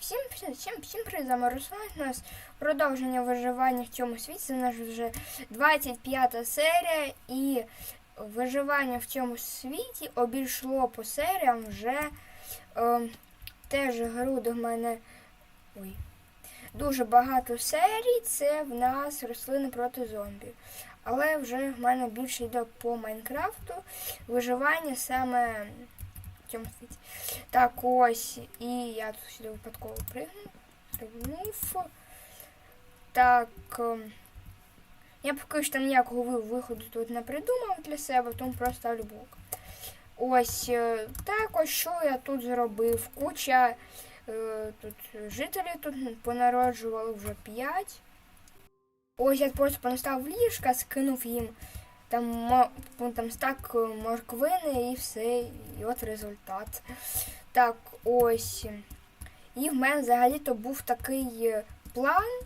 Всім всім всім, всім з Руслан. У нас продовження виживання в цьому світі. Це наша вже 25 серія. І виживання в цьому світі обійшло по серіям вже е, теж гру до мене. Ой. Дуже багато серій. Це в нас рослини проти зомбі. Але вже в мене більше йде по Майнкрафту. Виживання саме в цьому. Так, ось. І я тут сюди випадково пригну. Пригнув. Так. Я поки що там ніякого виходу тут не придумав для себе, тому просто ставлю блок. Ось так, ось що я тут зробив. Куча тут жителів тут понароджували вже 5. Ось я просто понастав ліжка, скинув їм там, там стак е, морквини і все, і от результат. Так, ось. І в мене взагалі-то був такий е, план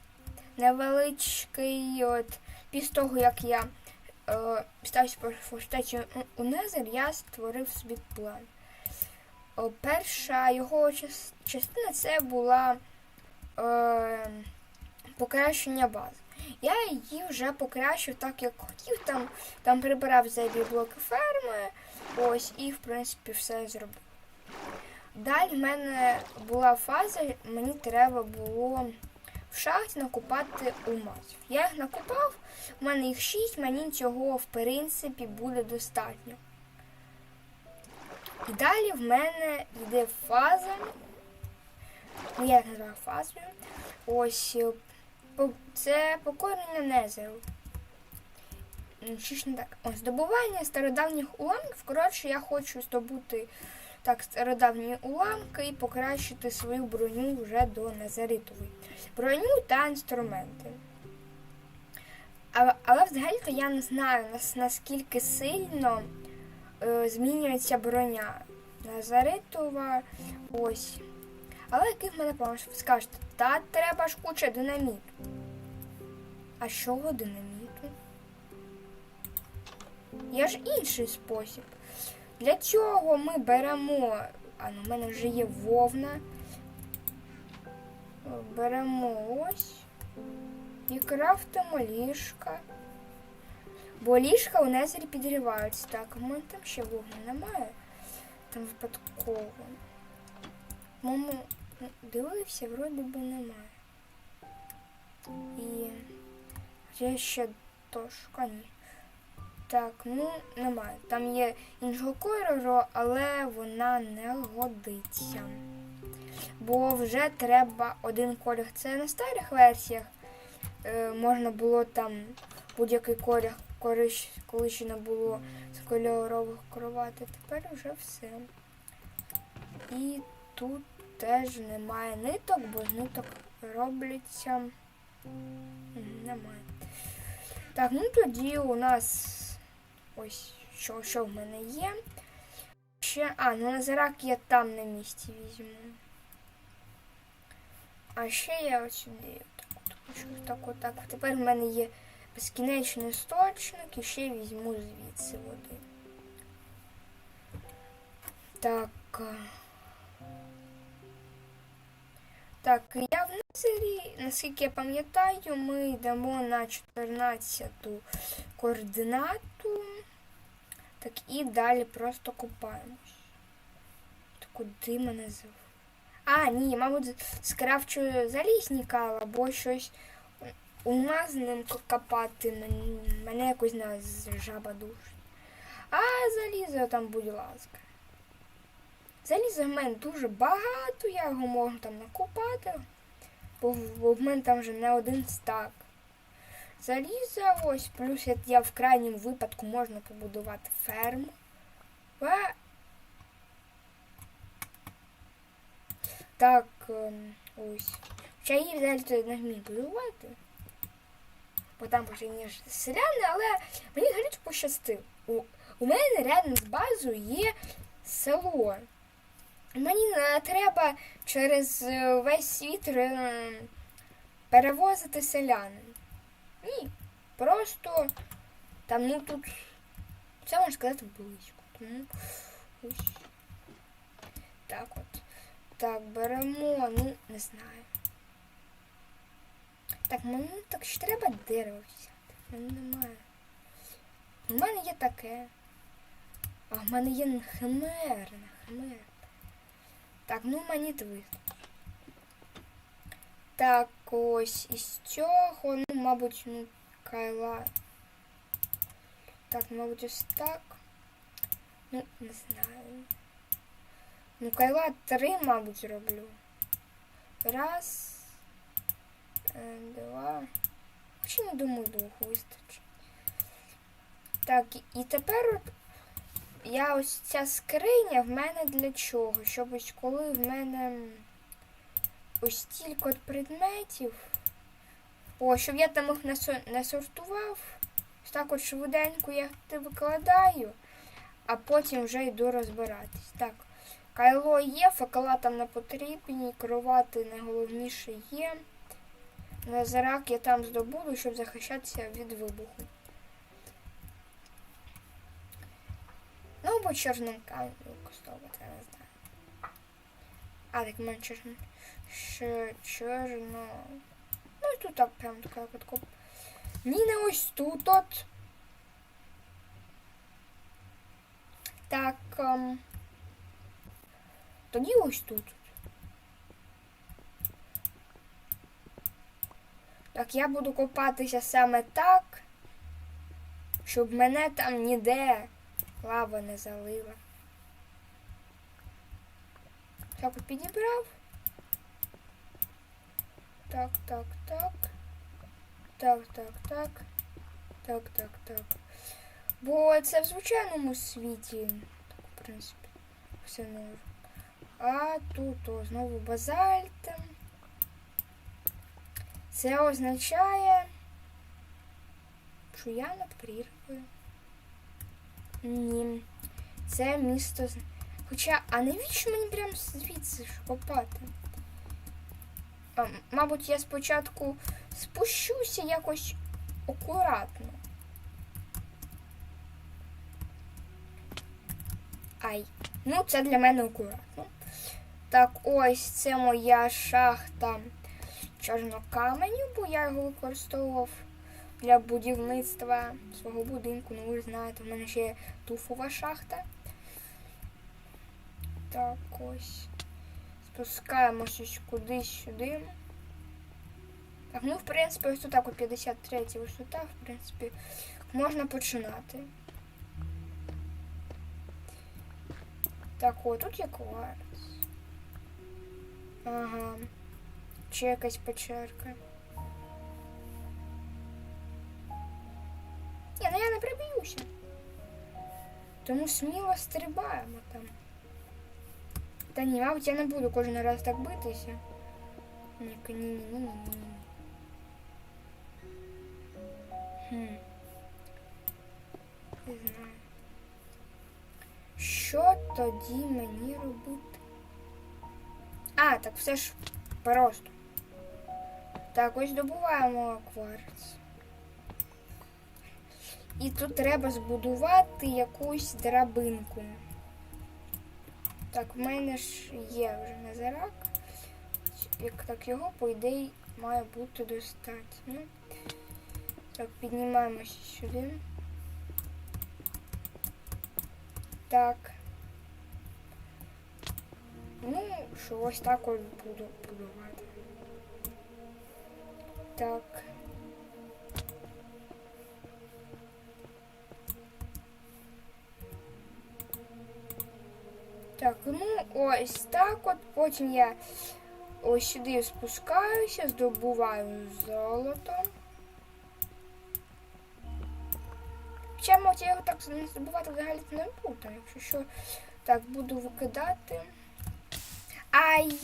невеличкий. От, після того, як я е, стався постачу у Незер, я створив собі план. О, перша його частина це була е, покращення бази. Я її вже покращив так, як хотів. Там, там прибирав зайві блоки ферми. Ось, і в принципі все зробив. Далі в мене була фаза, мені треба було в шахті накопати алмазів. Я їх накопав, у мене їх 6, мені цього в принципі буде достатньо. І далі в мене йде фаза. Ну, я їх називаю фазою. Ось е, це покорення Незеру. Чи ж не так? Ось здобування стародавніх уламків. Коротше, я хочу здобути так стародавні уламки і покращити свою броню вже до незаритової. Броню та інструменти. Але, але взагалі-то я не знаю наскільки сильно е, змінюється броня. Назаритова. Ось. Але який в мене план? Ви скажете, та треба ж куча динаміту. А чого динаміту? Є ж інший спосіб. Для цього ми беремо. А ну, в мене вже є вовна. Беремо ось і крафтимо ліжка. Бо ліжка у Незері підриваються. Так, в мене там ще вогню немає. Там випадково. Мому дивився, вроді би немає. І є ще дошка, ні. Так, ну немає. Там є іншого кольору, але вона не годиться. Бо вже треба один колір. Це на старих версіях. Е, можна було там будь-який колір, коли ще не було з кольорових кровати. Тепер вже все. І тут теж немає ниток, бо з ниток робляться. Немає. Так, ну тоді у нас ось що, що в мене є. Ще, а, ну назирак я там на місці візьму. А ще я ось сюди так от так отак. Тепер в мене є безкінечний істочник і ще візьму звідси води. Так. Так, я в Незері, наскільки я пам'ятаю, ми йдемо на 14-ту координату. Так, і далі просто купаємось. Так куди мене зв... А, ні, мабуть, скрафчую залізні кал або щось умазним копати. Мен- Мене якось на жаба душить. А залізо там, будь ласка. Заліза в мене дуже багато, я його можу там накопати, бо, в- мене там вже не один стак. Заліза ось, плюс я, в крайньому випадку можна побудувати ферму. Так, ем, ось. Хоча її взагалі не вмію будувати. Бо там ніж селяни, але мені взагалі пощастило. У, у мене рядом з базою є село. Мені не треба через е, весь світ е, перевозити селянин. Ні. Просто там, ну тут, це можна сказати близько. Тому. Так от. Так, беремо, ну, не знаю. Так, мені так ще треба дерево взяти. В мене немає. У мене є таке. А в мене є химерне, химерне. Так, ну вистачить. Так, ось із цього, ну, мабуть, ну, кайла. Так, мабуть, ось так. Ну, не знаю. Ну, кайла три, мабуть, роблю. Раз. е, Два. Чи не думаю, двох вистачить. Так, і- тепер я ось ця скриня в мене для чого? Щоб ось коли в мене ось стільки от предметів. О, щоб я там їх не, сортував. Ось так от швиденько я їх викладаю, а потім вже йду розбиратись. Так, кайло є, факела там не потрібні, керувати найголовніше є. Лазерак я там здобуду, щоб захищатися від вибуху. Ну, або чорним камінь використовувати, я не знаю. А, так мене чорно. Ще чорно. Ну і тут так прям така от коп. Ні, не ось тут от. Так. ем, Тоді ось тут. Так, я буду копатися саме так, щоб мене там ніде лава не залила. Так підібрав. Так, так, так. Так, так, так. Так, так, так. Бо це в звичайному світі, так, в принципі, все норм. А тут о, знову базальт. Це означає, що я над прірвою. Ні. Це місто. Хоча, а навіщо мені прям звідси ж копати? Мабуть, я спочатку спущуся якось акуратно. Ай. Ну, це для мене акуратно. Так, ось це моя шахта чорнокаменю, бо я його використовував для будівництва свого будинку. Ну, ви ж знаєте, в мене ще є туфова шахта. Так, ось. Спускаємось кудись сюди. Так, ну, в принципі, ось тут так от 53 висота, в принципі, можна починати. Так, о, тут є кварц. Ага. Чи якась печерка. Тому сміло стрибаємо там. Та ні, мабуть, я не буду кожен раз так битися. Ні, ні, ні, ні, ні, ні. Хм. Не знаю. Що тоді мені робити? А, так все ж просто. Так, ось добуваємо кварц. І тут треба збудувати якусь драбинку. Так, в мене ж є вже назирак. Як так його, по ідеї, має бути достатньо. Так, піднімаємося сюди. Так. Ну, що ось так от буду будувати. Так. Так, ну ось так от. Потім я ось сюди спускаюся, здобуваю золото. Хоча, я його так не здобувати взагалі не буду, якщо що. Так, буду викидати. Ай!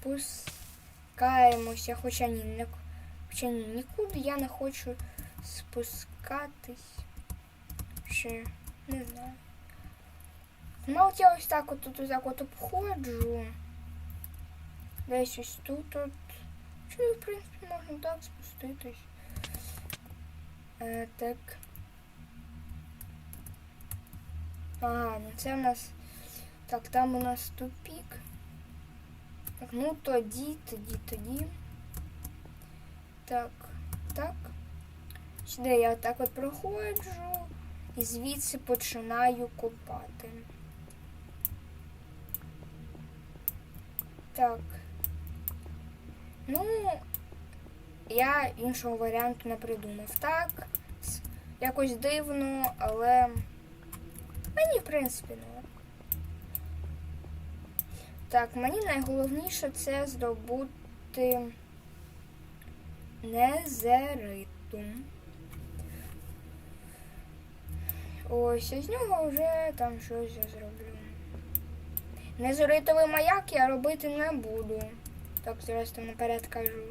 Спускаємося, хоча ні, не, хоча ні, нікуди я не хочу спускатись. Ще не знаю. Мабуть, я ось так от тут так от обходжу. Десь ось тут от. Чи, в принципі, можна так спуститись. Е, так. Ага, ну це у нас. Так, там у нас тупік. Так, ну тоді, тоді, тоді. Так, так. Сюди я так от проходжу і звідси починаю копати. Так. Ну, я іншого варіанту не придумав. Так, якось дивно, але мені, в принципі, не. Так, мені найголовніше це здобути незериту. Ось з нього вже там щось я зроблю. Незоритовий маяк я робити не буду. Так, там наперед кажу.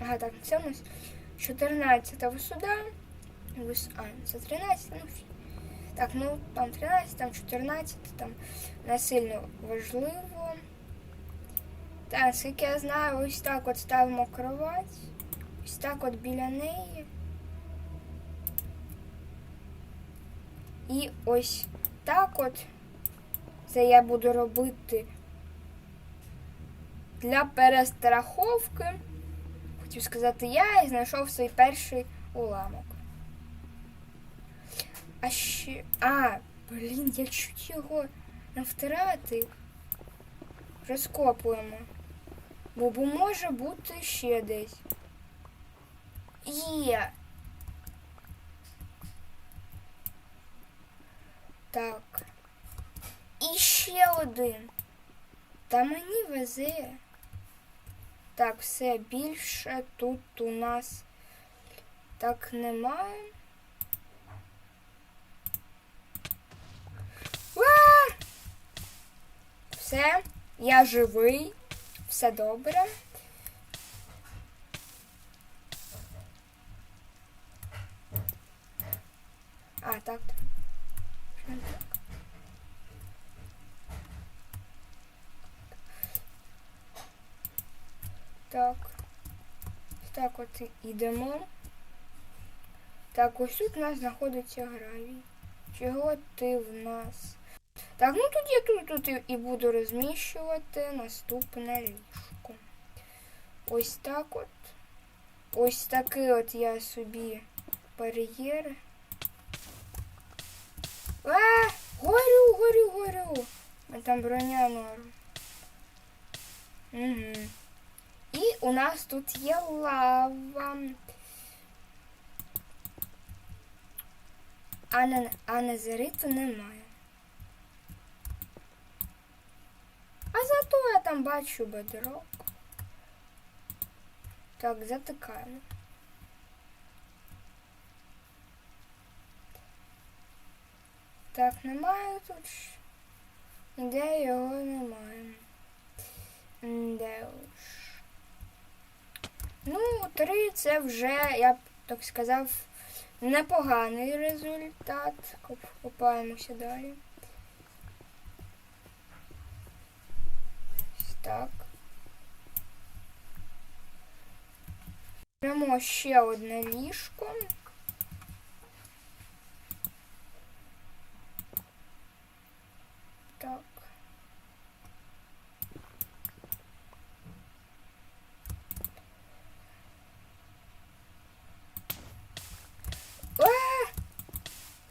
Ага, так, це у нас 14 висота. Вис... А, це 13, ну фі. Так, ну там 13, там 14, там не сильно важливо. Так, скільки я знаю, ось так от ставимо кровать. Ось так от біля неї. І ось так от це я буду робити для перестраховки. Хотів сказати я і знайшов свій перший уламок. А ще. А, блін, я чуть його не втратив. Розкопуємо. Бо може бути ще десь. Є. Так. І ще один. Та мені везе. Так, все більше тут у нас так немає. Все, я живий, все добре. А, так. Так? Так. От і йдемо. Так, ось тут у нас знаходиться гравій. Чого ти в нас? Так, ну тоді я тут, тут і буду розміщувати наступне ліжко. Ось так от. Ось такий от я собі бар'єр. А, горю, горю, горю. А там броня норм. Угу. І у нас тут є лава. А, не, а незериту немає. А зато я там бачу бедрок. Так, затикаємо. Так, немає тут. Де його немає. Де уж. Ну, три це вже, я б так сказав, непоганий результат. Копаємося далі. Так. Беремо ще одне ліжко. Так. А!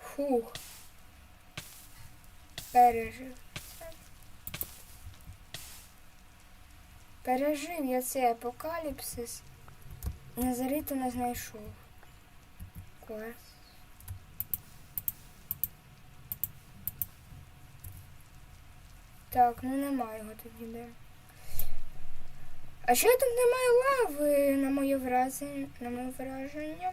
Фух. Пережив. Пережив я цей апокаліпсис. і Назариту не знайшов. Клас. Так, ну немає його тоді де. А що тут немає лави, на моє враження, на моє враження?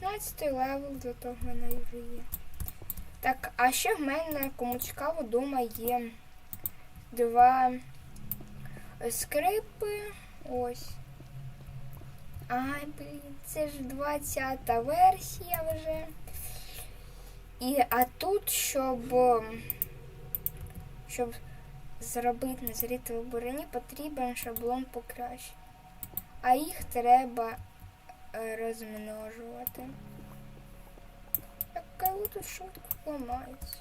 16 левел до того в мене вже є. Так, а ще в мене, кому цікаво, дома є два скрипи. Ось. Ай, блін, це ж 20 та версія вже. І а тут, щоб, щоб зробити назріти в бороні, потрібен шаблон покращення. А їх треба розмножувати. Яка тут швидко ламається.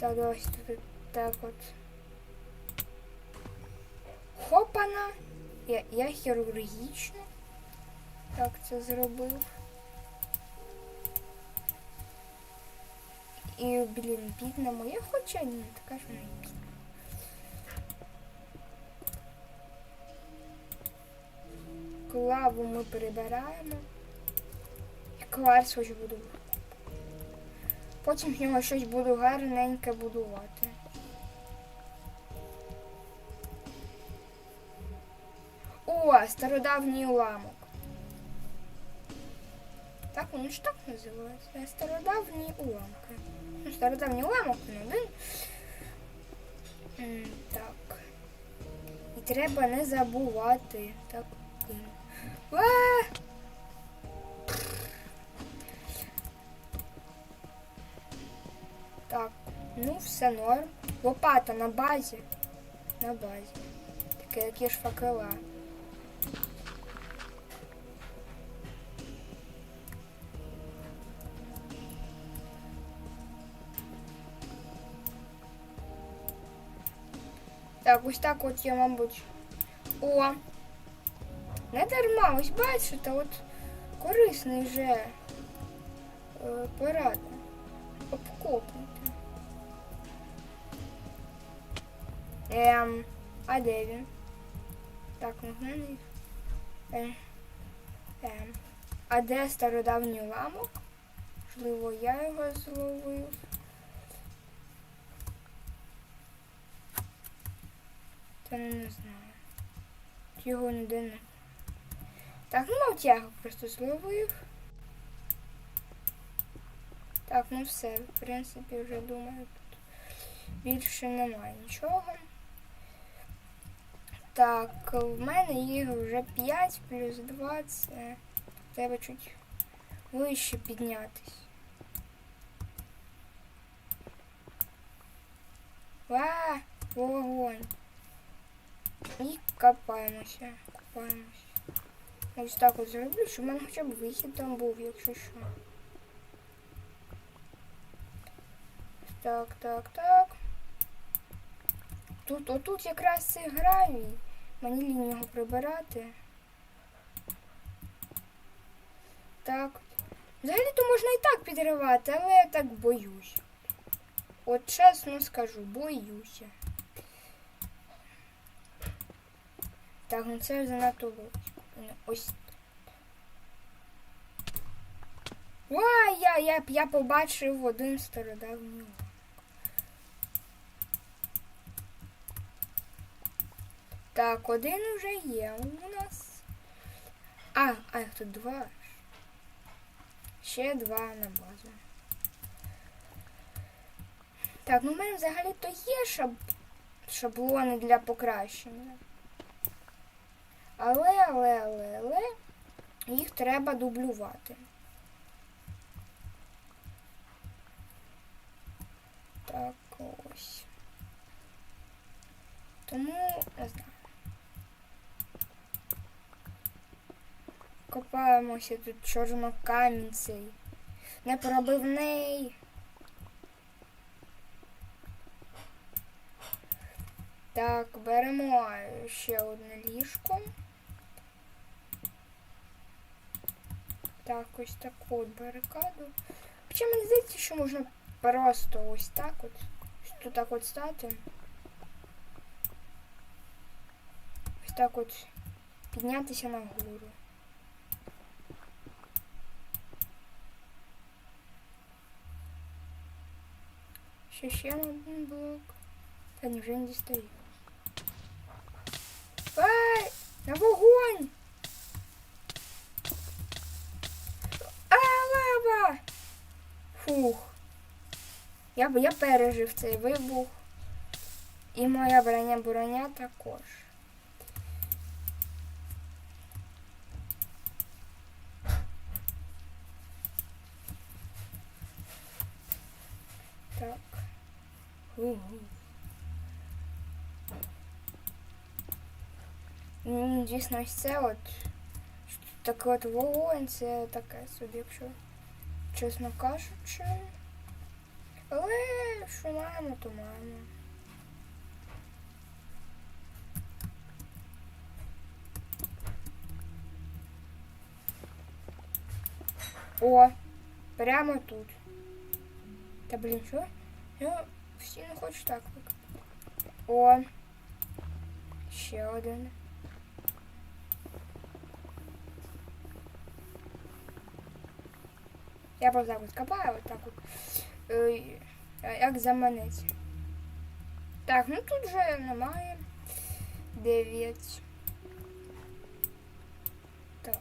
Так, ось тут так от. Хопана. Я, я хірургічно так це зробив. І, блін, бідна моя, хоча ні, така ж вона і бідна. Клаву ми прибираємо. І кварц хоч буду. Потім з нього щось буду гарненьке будувати. О, стародавній уламок. Так, він ж так називається. Стародавні уламки. Ну, стародавній уламок він один. Так. І треба не забувати. Так. м. А! Так, ну все норм. Лопата на базі. На базі. Таке, які ж факела. Так, ось так от я, мабуть. О! Не дарма, ось бачите, от корисний вже е, порада. Обкопнути. Ем, а де він? Так, ну в мене. їх. Е, ем. А де стародавній ламок? Можливо, я його зловив. Та не знаю. Його ніде не. Так, ну його просто зловив. Так, ну все, в принципі, вже думаю, тут більше немає нічого. Так, в мене їх вже 5 плюс 2, це треба чуть вище піднятись. Ва, вогонь. І копаємося, копаємося. Ось так от зроблю, щоб в мене хоча б вихід там був, якщо що. Так, так, так. Тут, отут якраз цей гравій. Мені лінь його прибирати. Так. Взагалі-то можна і так підривати, але я так боюсь. От чесно скажу, боюся. Так, ну це занадто логічно. Ось. Ой, я, я, я побачив один стародавній лак. Так, один уже є у нас. А, а їх тут два. Ще два на базу. Так, ну в мене взагалі-то є шаб... шаблони для покращення. Але, але, але, але їх треба дублювати. Так, ось. Тому не знаю. Копаємося тут чорнокамінцей. Непробивний. Так, беремо ще одне ліжко. Так, ось таку от барикаду. Хоча мені здається, що можна просто ось так от. Ось тут так от стати. Ось так от піднятися нагору. Ще ще на один блок. Та ні, вже не дістаю. Ай! На вогонь! Я я пережив цей вибух. І моя броня броня також. Так. Угу. Ну, дійсно Звісно, ось це от таке от вогонь, це таке собі, якщо чесно кажучи. Але що маємо, то маємо. О, прямо тут. Та блін, що? Я всі не хочу так викопати. О. Ще один. Я просто так от копаю, от так от. Е, Як заманець. Так, ну тут вже немає. Дев'ять. Так.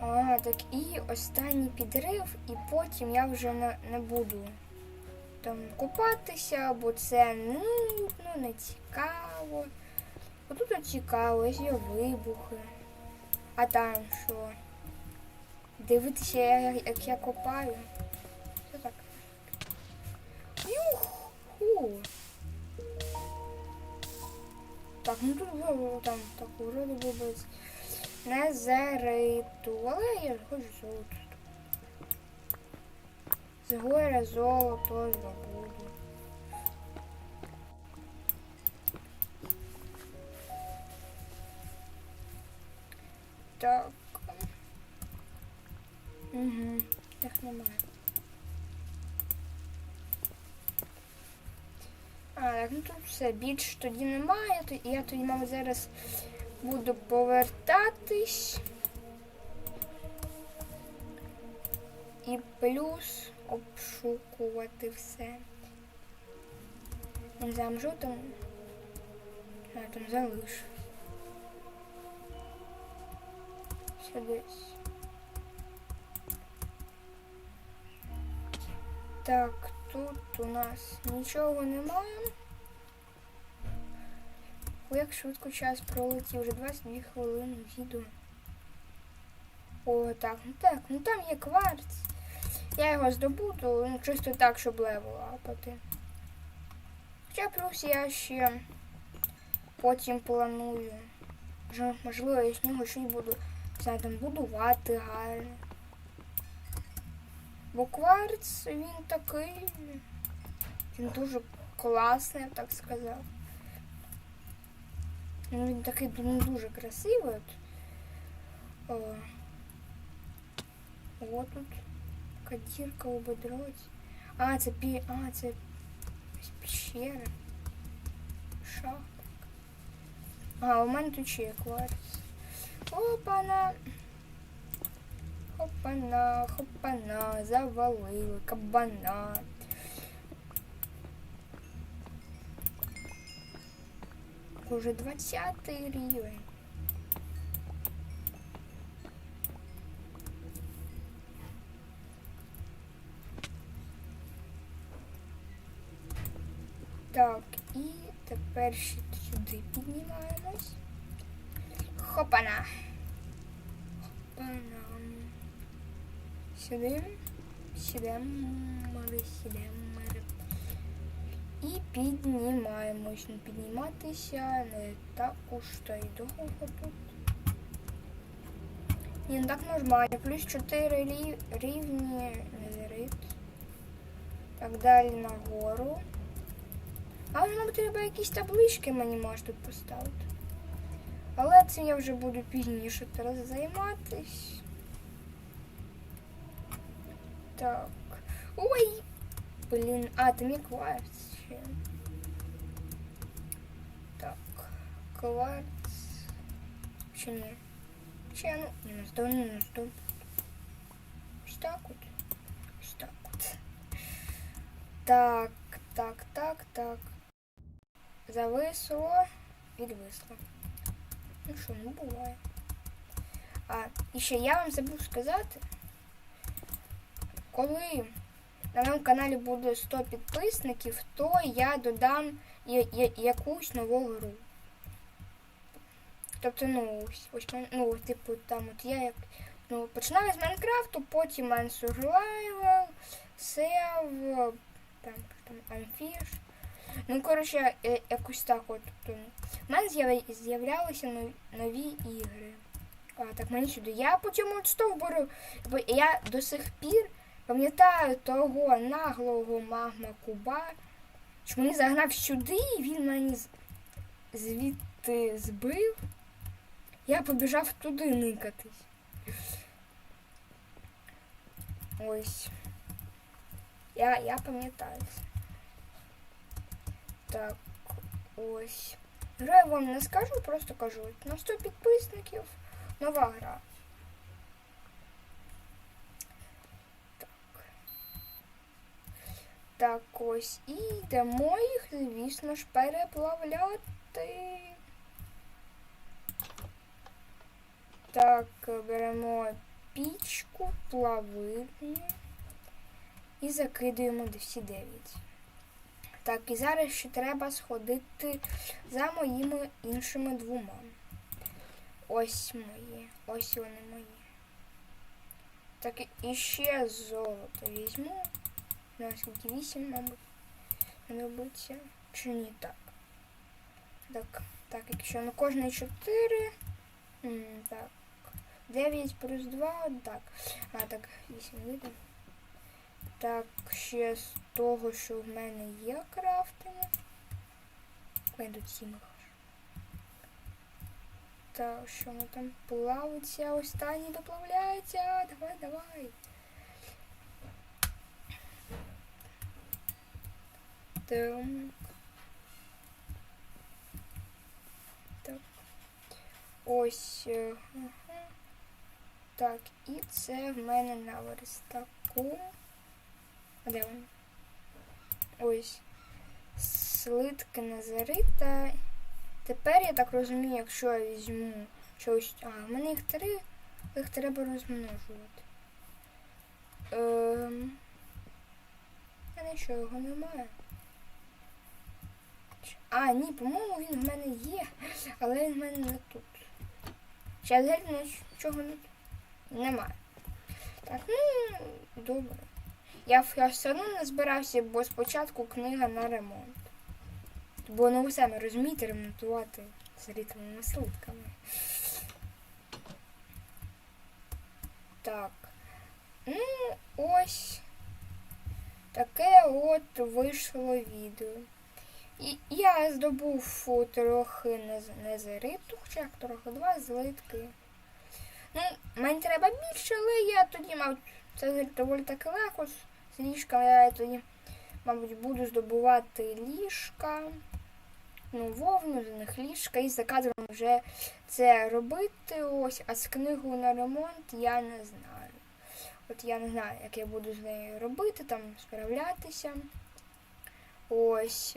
А, так і останній підрив, і потім я вже не, не буду там купатися, бо це ну, ну не цікаво. Отут от цікаво, є вибухи. А там що? Дивитися, як я копаю. Юху! Так, ну тут було там так вроде би без незериту, але я хочу золото. З горя золото здобуду. Так. Угу. Так немає. А, так, ну тут все більше тоді немає. Я тоді, мабуть, зараз буду повертатись. І плюс обшукувати все. Не знаю, там. А, там залиш. Сюди. Так, тут у нас нічого немає. Ой, як швидко час пролетів, вже 22 хвилини відео. О, так, ну так, ну там є кварц. Я його здобуду, ну чисто так, щоб левел апати. Хоча плюс я ще потім планую. Можливо, я з нього щось буду знаю, будувати гарно. Бо кварц він такий. Він дуже класний, я б так сказав. Ну, він такий ну, дуже красивий. От. О. От тут така дірка у бедроці. А, це пі... А, це якась пещера. Шах. А, у мене тут ще є кварц. Опана. Хопана, хопана, завалили кабана. Уже 20 рівень. Так, і тепер ще сюди піднімаємось. Хопана. Хопана. Сюди. Сюди. Сюди. І піднімаємось. Ну, підніматися не так уж то й довго тут. Ні, ну так нормально. Плюс 4 рів... рівні незерит. Так далі нагору. А нам треба якісь таблички мені може тут поставити. Але цим я вже буду пізніше зараз займатись. Так. Ой! Блін, а, там є кварц ще. Так. Кварц. Чи ні? Чи ну, не наздов, не наздов. Ось так от. Ось так от. Так, так, так, так. Зависло, відвисло. Ну що, ну буває. А, і ще я вам забув сказати, коли на моєму каналі буде 100 підписників, то я додам якусь нову гру. Тобто, ну, ось, ну, типу, там от я як ну, починаю з Майнкрафту, потім Survival, Save, там там Амфіш. Ну, коротше, якось так от. м, У мене з'являлися нові, ігри. А, так, мені сюди. Я по цьому от стовбуру, бо я до сих пір пам'ятаю того наглого магма Куба, що мені загнав сюди, і він мені звідти збив. Я побіжав туди никатись. Ось. Я, я пам'ятаю. Так, ось. Гру я вам не скажу, просто кажу. На 100 підписників нова гра. Так, ось. І йдемо їх, звісно ж, переплавляти. Так, беремо пічку, плавильню і закидуємо до всі 9. Так, і зараз ще треба сходити за моїми іншими двома. Ось мої. Ось вони мої. Так, і ще золото візьму. Скільки 8, мабуть. Мабуть, чи ні так. Так, так, якщо на кожне 4. М, так. 9 плюс 2, так. А, так, 8 видно. Так, ще з того, що в мене є крафтинг. Ой, тут сім. Так, що воно там плавиться, останній доплавляється. Давай, давай. Так. Так. Ось. е. Так, і це в мене на верстаку. А де він? Ось. Слитки Назарита. Тепер я так розумію, якщо я візьму щось. А, в мене їх три, їх треба розмножувати. Ем... А нічого немає. А, ні, по-моєму, він в мене є, але він в мене не тут. Зараз геть нічого не немає. Так, ну, добре. Я, я все одно не збирався, бо спочатку книга на ремонт. Бо ну ви самі розумієте ремонтувати з рідкими слитками. Так. Ну, ось таке от вийшло відео. І я здобув трохи нез- незериту, хоча трохи два злитки. Ну, мені треба більше, але я тоді, мабуть, це доволі таки легко. З ліжка я тоді, мабуть, буду здобувати ліжка. Ну, вовну, з них ліжка, і за кадром вже це робити. Ось, а з книгою на ремонт я не знаю. От я не знаю, як я буду з нею робити, там справлятися. Ось.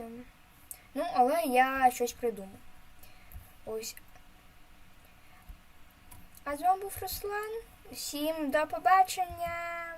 Ну, але я щось придумав. Ось. А з вами був Руслан. Всім до побачення!